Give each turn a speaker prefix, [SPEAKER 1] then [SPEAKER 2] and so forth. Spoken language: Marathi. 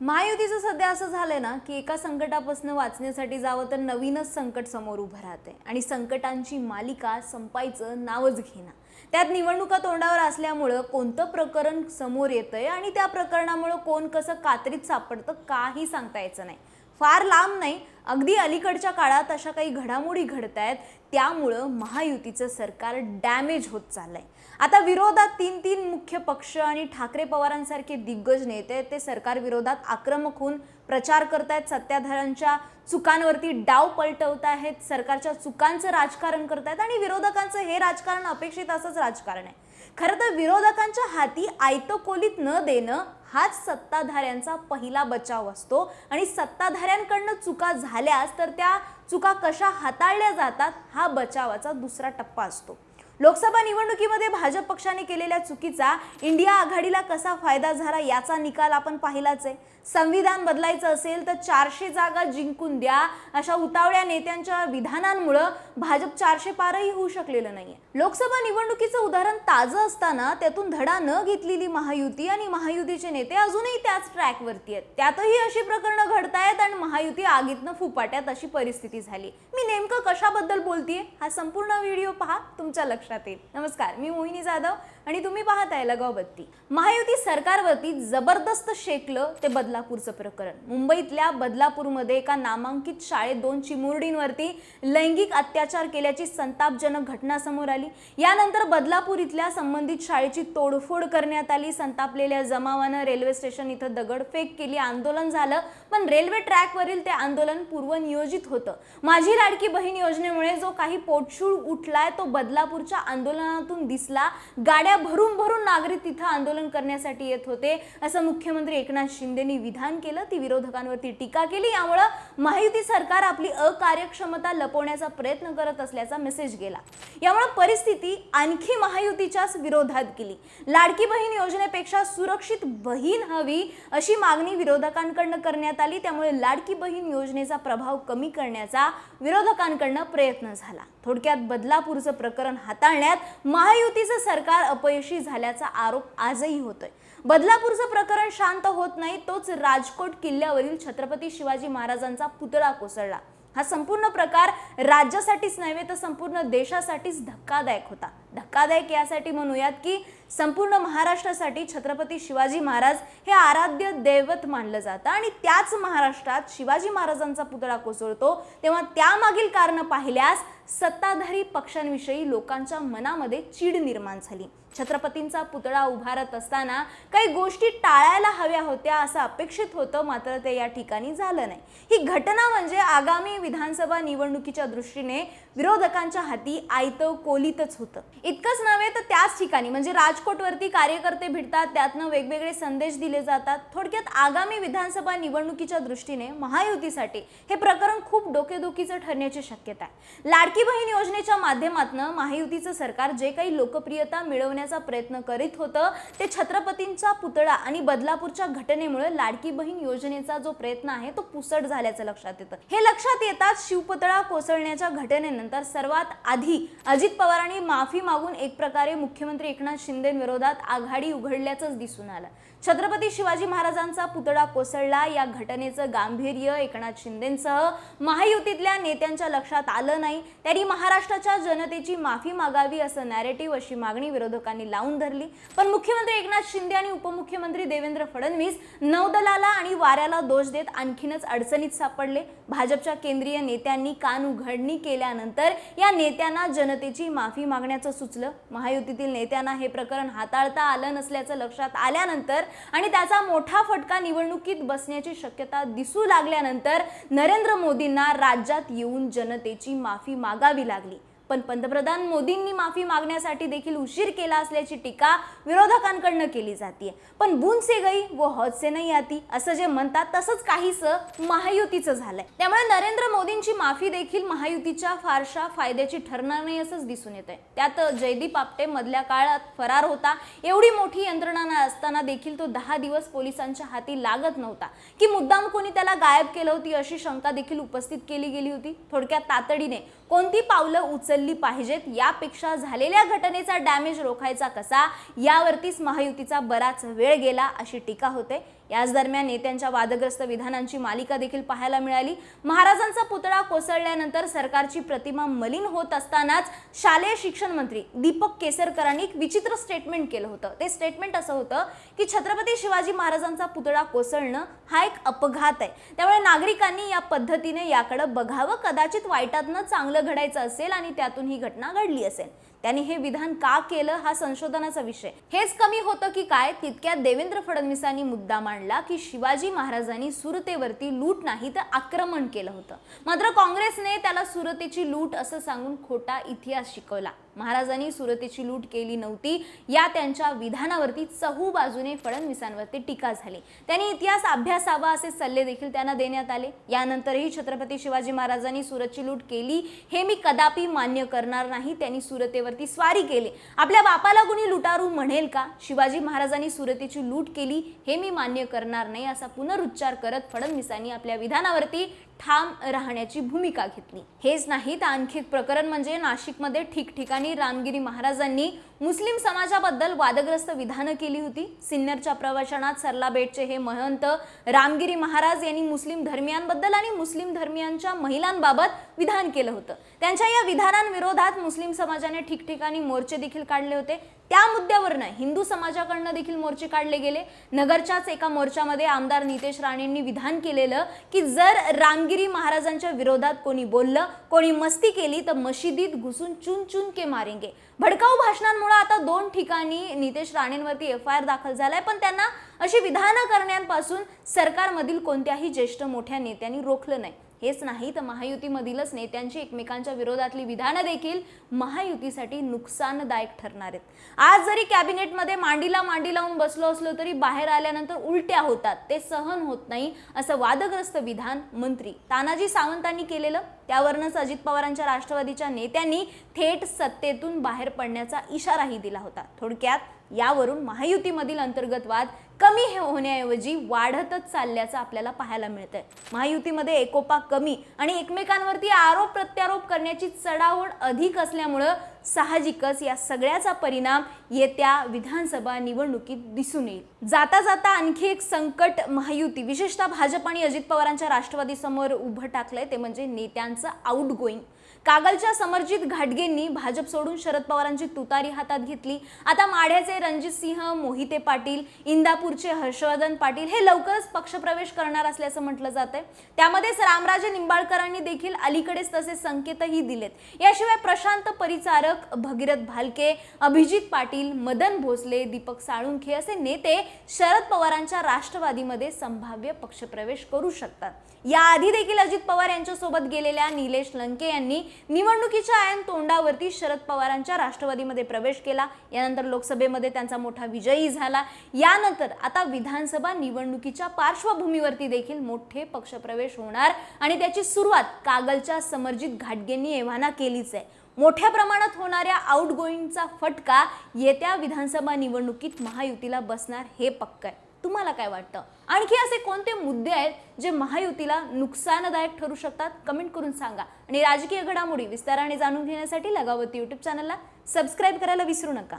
[SPEAKER 1] महायुतीचं सध्या असं झालंय ना की एका संकटापासून वाचण्यासाठी जावं तर नवीनच संकट समोर उभं राहते आणि संकटांची मालिका संपायचं नावच घेना त्यात निवडणुका तोंडावर असल्यामुळं कोणतं प्रकरण समोर येतंय आणि त्या प्रकरणामुळं कोण कसं कात्रीत सापडतं काही सांगता यायचं नाही. फार लांब नाही अगदी अलीकडच्या काळात अशा काही घडामोडी घडत आहेत त्यामुळं महायुतीचं सरकार डॅमेज होत चाललंय. आता विरोधात तीन तीन मुख्य पक्ष आणि ठाकरे पवारांसारखे दिग्गज नेते ते सरकार विरोधात आक्रमक होऊन प्रचार करतायत सत्ताधाऱ्यांच्या चुकांवरती डाव पलटवत आहेत सरकारच्या चुकांचं राजकारण करतायत आणि विरोधकांचं हे राजकारण अपेक्षित असंच राजकारण आहे. खरं तर विरोधकांच्या हाती आयतं कोलीत न देणं हाच सत्ताधाऱ्यांचा पहिला बचाव असतो. आणि सत्ताधाऱ्यांकडनं चुका झाल्यास तर त्या चुका कशा हाताळल्या जातात हा बचावाचा दुसरा टप्पा असतो. लोकसभा निवडणुकीमध्ये भाजप पक्षाने केलेल्या चुकीचा इंडिया आघाडीला कसा फायदा झाला याचा निकाल आपण पाहिलाच आहे. संविधान बदलायचं असेल तर चारशे जागा जिंकून द्या अशा उतावळ्या नेत्यांच्या विधानांमुळं भाजप चारशे पारही होऊ शकलेलं नाहीये. लोकसभा निवडणुकीचं उदाहरण ताजं असताना त्यातून धडा न घेतलेली महायुती आणि महायुतीचे नेते अजूनही त्याच ट्रॅकवरती आहेत. त्यातही अशी प्रकरणं घडतायत आणि महायुती आगीतनं फुपाट्यात अशी परिस्थिती झाली. मी नेमकं कशाबद्दल बोलतीये? हा संपूर्ण व्हिडिओ पहा. तुमच्या लक्षात येईल. नमस्कार मी मोहिनी जाधव आणि तुम्ही पाहत आहे लगावबत्ती महायुती सरकारवरती जबरदस्त शेकलं ते बदलापूरचं प्रकरण. मुंबईतल्या बदलापूरमध्ये एका नामांकित शाळेत दोन चिमुरडींवरती लैंगिक अत्याचार केल्याची संतापजनक घटना समोर आली. यानंतर बदलापूर इथल्या संबंधित शाळेची तोडफोड करण्यात आली. संतापलेल्या जमावानं रेल्वे स्टेशन इथं दगडफेक केली. आंदोलन झालं पण रेल्वे ट्रॅकवरील ते आंदोलन पूर्वनियोजित होतं. माझी लाडकी बहीण योजनेमुळे जो काही पोटशूळ उठलाय तो बदलापूरच्या आंदोलनातून दिसला. गाड्या भरून भरून नागरिक तिथं आंदोलन करण्यासाठी येत होते. असं मुख्यमंत्री एकनाथ शिंदेनी विधान केलं. ती विरोधकांवरती टीका केली. यामुळं महायुती सरकार आपली अकार्यक्षमता लपवण्याचा प्रयत्न करत असल्याचा मेसेज गेला. यामुळे परिस्थिती आणखी महायुतीच्याच विरोधात गेली. लाडकी बहीण योजनेपेक्षा सुरक्षित बहीण हवी अशी मागणी विरोधकांकडनं करण्यात आली. त्यामुळे लाडकी बहीण योजनेचा प्रभाव कमी करण्याचा विरोधकांकडनं प्रयत्न झाला. थोडक्यात बदलापूरचं प्रकरण हाताळण्यात महायुतीचं सरकार अपयशी झाल्याचा आरोप आजही होतोय. बदलापूरचं प्रकरण शांत होत नाही तोच राजकोट किल्ल्यावरील छत्रपती शिवाजी महाराजांचा पुतळा कोसळला. हा संपूर्ण प्रकार राज्यासाठीच नव्हे तर संपूर्ण देशासाठीच धक्कादायक होता. धक्कादायक यासाठी म्हणूयात की संपूर्ण महाराष्ट्रासाठी छत्रपती शिवाजी महाराज हे आराध्य दैवत मानलं जातं आणि त्याच महाराष्ट्रात शिवाजी महाराजांचा पुतळा कोसळतो. तेव्हा त्यामागील कारणं पाहिल्यास सत्ताधारी पक्षांविषयी लोकांच्या मनामध्ये चीड निर्माण झाली. छत्रपतींचा पुतळा उभारत असताना काही गोष्टी टाळायला हव्या होत्या असं अपेक्षित होतं मात्र ते या ठिकाणी झालं नाही. ही घटना म्हणजे आगामी विधानसभा निवडणुकीच्या दृष्टीने विरोधकांच्या हाती आयतं कोलीतच होतं. इतकंच नव्हे तर त्याच ठिकाणी म्हणजे राजकोटवरती कार्यकर्ते भिडतात त्यातनं वेगवेगळे संदेश दिले जातात. थोडक्यात आगामी विधानसभा निवडणुकीच्या दृष्टीने महायुतीसाठी हे प्रकरण खूप डोकेदुखीचं ठरण्याची शक्यता आहे. लाडकी बहीण योजनेच्या माध्यमातून महायुतीचं सरकार जे काही लोकप्रियता मिळवण्याचा प्रयत्न करीत होतं ते छत्रपतींचा पुतळा आणि बदलापूरच्या घटनेमुळे लाडकी बहीण योजनेचा जो प्रयत्न आहे तो पुसट झाल्याचं लक्षात येतं. हे लक्षात येताच शिवपुतळा कोसळण्याच्या घटनेनंतर सर्वात आधी अजित पवारांनी माफी मागून एक प्रकारे मुख्यमंत्री एकनाथ शिंदेविरोधात आघाडी उघडल्याचंच दिसून आलं. छत्रपती शिवाजी महाराजांचा पुतळा कोसळला. या घटनेचं गांभीर्य एकनाथ शिंदेसह महायुतीतल्या नेत्यांच्या लक्षात आलं नाही. त्यांनी महाराष्ट्राच्या जनतेची माफी मागावी असं नॅरेटिव्ह अशी मागणी विरोधकांनी लावून धरली. पण मुख्यमंत्री एकनाथ शिंदे आणि उपमुख्यमंत्री देवेंद्र फडणवीस नौदलाला आणि वाऱ्याला दोष देत आणखीनच अडचणीत सापडले. भाजपच्या केंद्रीय नेत्यांनी कान उघडणी केल्यानंतर या नेत्यांना जनतेची माफी मागण्याचं सुचलं. महायुतीतील नेत्यांना हे प्रकरण हाताळता आलं नसल्याचं लक्षात आल्यानंतर आणि त्याचा मोठा फटका निवडणुकीत बसण्याची शक्यता दिसू लागल्यानंतर नरेंद्र मोदींना राज्यात येऊन जनतेची माफी मागावी लागली. पण पंतप्रधान मोदींनी माफी मागण्यासाठी देखील उशीर केला असल्याची टीका विरोधकांकडनं केली जाते पण बुन से गई व हौद से नाही आती असं जे म्हणतात तसंच काहीसं महायुतीचं झालंय. त्यामुळे नरेंद्र मोदींची माफी देखील महायुतीच्या फारशा फायद्याची ठरणार नाही असंच दिसून येत आहे त्यात जयदीप आपटे मधल्या काळात फरार होता. एवढी मोठी यंत्रणा असताना देखील तो दहा दिवस पोलिसांच्या हाती लागत नव्हता. की मुद्दाम कोणी त्याला गायब केलं होती अशी शंका देखील उपस्थित केली गेली होती. थोडक्यात तातडीने कोणती पावलं उचल उचलली पाहिजेत. यापेक्षा झालेल्या घटनेचा डॅमेज रोखायचा कसा? यावरतीच महायुतीचा बराच वेळ गेला अशी टीका होते. याच दरम्यान नेत्यांच्या वादग्रस्त विधानांची मालिका देखील पाहायला मिळाली. महाराजांचा पुतळा कोसळल्यानंतर सरकारची प्रतिमा मलिन होत असतानाच शालेय शिक्षण मंत्री दीपक केसरकरांनी एक विचित्र स्टेटमेंट केलं होतं. ते स्टेटमेंट असं होतं की छत्रपती शिवाजी महाराजांचा पुतळा कोसळणं हा एक अपघात आहे. त्यामुळे नागरिकांनी या पद्धतीने याकडे बघावं. कदाचित वाईटातनं चांगलं घडायचं असेल आणि त्यातून ही घटना घडली असेल. त्यांनी हे विधान का केलं हा संशोधनाचा विषय. हेच कमी होतं की काय? तितक्यात देवेंद्र फडणवीसांनी मुद्दा मांडला की शिवाजी महाराजांनी सुरतेवरती लूट नाही तर आक्रमण केलं होतं. मात्र काँग्रेसने त्याला सुरतेची लूट असं सांगून खोटा इतिहास शिकवला. महाराजांनी सुरतेची लूट केली नव्हती. या त्यांच्या विधानावरती चहू बाजूने फडणवीसांवरती टीका झाली. त्यांनी इतिहास अभ्यासावा असे सल्ले देखील त्यांना देण्यात आले. यानंतरही छत्रपती शिवाजी महाराजांनी सुरतची लूट केली. हे मी कदापि मान्य करणार नाही. त्यांनी सुरतेवरती स्वारी केली. आपल्या बापाला कुणी लुटारू म्हणेल का? शिवाजी महाराजांनी सुरतेची लूट केली. हे मी मान्य करणार नाही असा पुनरुच्चार करत फडणवीसांनी आपल्या विधानावरती ठाम राहण्याची भूमिका घेतली. हेच नाही तर आणखी एक प्रकरण म्हणजे नाशिकमध्ये ठिकठिकाणी रामगिरी महाराजांनी मुस्लिम समाजाबद्दल वादग्रस्त विधानं केली होती. सिन्नरच्या प्रवचनात सरला बेटचे हे महंत रामगिरी महाराज यांनी मुस्लिम धर्मियांबद्दल आणि मुस्लिम धर्मियांच्या महिलांबाबत विधान केलं होतं. त्यांच्या या विधानांविरोधात मुस्लिम समाजाने ठिकठिकाणी मोर्चे देखील काढले होते. त्या मुद्द्यावरनं हिंदू समाजाकडनं देखील मोर्चे काढले गेले. नगरच्याच एका मोर्चामध्ये आमदार नितेश राणेंनी विधान केलेलं की जर रामगिरी महाराजांच्या विरोधात कोणी बोललं कोणी मस्ती केली तर मशिदीत घुसून चुन चुन के मारेंगे. भडकाऊ भाषणांमुळे आता दोन ठिकाणी नितेश राणेंवरती एफ आय आर दाखल झालाय. पण त्यांना अशी विधानं करण्यापासून सरकारमधील कोणत्याही ज्येष्ठ मोठ्या नेत्यांनी रोखलं नाही. हेच नाही तर महायुतीमधीलच नेत्यांची एकमेकांच्या विरोधातली विधानं देखील महायुतीसाठी नुकसानदायक ठरणार आहेत. आज जरी कॅबिनेटमध्ये मांडीला मांडी लावून बसलो असलो तरी बाहेर आल्यानंतर उलट्या होतात. ते सहन होत नाही असं वादग्रस्त विधान मंत्री तानाजी सावंतांनी केलेलं त्यावरूनच अजित पवारांच्या राष्ट्रवादीच्या नेत्यांनी थेट सत्तेतून बाहेर पडण्याचा इशाराही दिला होता. थोडक्यात यावरून महायुतीमधील अंतर्गत वाद कमी हे होण्याऐवजी वाढतच चालल्याचं आपल्याला पाहायला मिळतंय. महायुतीमध्ये एकोपा कमी आणि एकमेकांवरती आरोप प्रत्यारोप करण्याची चढाओढ अधिक असल्यामुळं साहजिकच या सगळ्याचा परिणाम येत्या विधानसभा निवडणुकीत दिसून येईल. जाता जाता आणखी एक संकट महायुती विशेषतः भाजप आणि अजित पवारांच्या राष्ट्रवादीसमोर उभं टाकलंय ते म्हणजे नेत्यांचं आउट गोईंग कागलच्या समरजित घाटगेंनी भाजप सोडून शरद पवारांची तुतारी हातात घेतली. आता माढ्याचे रणजित सिंह मोहिते पाटील इंदापूरचे हर्षवर्धन पाटील हे लवकरच पक्षप्रवेश करणार असल्याचं म्हटलं जातंय. त्यामध्येच रामराजे निंबाळकरांनी देखील अलीकडेच तसे संकेतही दिलेत. याशिवाय प्रशांत परिचारक भगीरथ भालके अभिजित पाटील मदन भोसले दीपक साळुंखे असे नेते शरद पवारांच्या राष्ट्रवादीमध्ये संभाव्य पक्षप्रवेश करू शकतात. याआधी देखील अजित पवार यांच्यासोबत गेलेल्या निलेश लंके यांनी निवडणुकीच्या आयन तोंडावरती शरद पवारांच्या राष्ट्रवादीमध्ये प्रवेश केला. यानंतर लोकसभेमध्ये त्यांचा मोठा विजयी झाला. यानंतर आता विधानसभा निवडणुकीच्या पार्श्वभूमीवरती देखील मोठे पक्षप्रवेश होणार आणि त्याची सुरुवात कागलच्या समरजित घाटगेंनी एव्हाना केलीच आहे. मोठ्या प्रमाणात होणाऱ्या आउटगोईंगचा फटका येत्या विधानसभा निवडणुकीत महायुतीला बसणार हे पक्क आहे. तुम्हाला काय वाटतं? आणखी असे कोणते मुद्दे आहेत जे महायुतीला नुकसानदायक ठरू शकतात? कमेंट करून सांगा. आणि राजकीय घडामोडी विस्ताराने जाणून घेण्यासाठी लगावती यूट्यूब चॅनलला सबस्क्राईब करायला विसरू नका.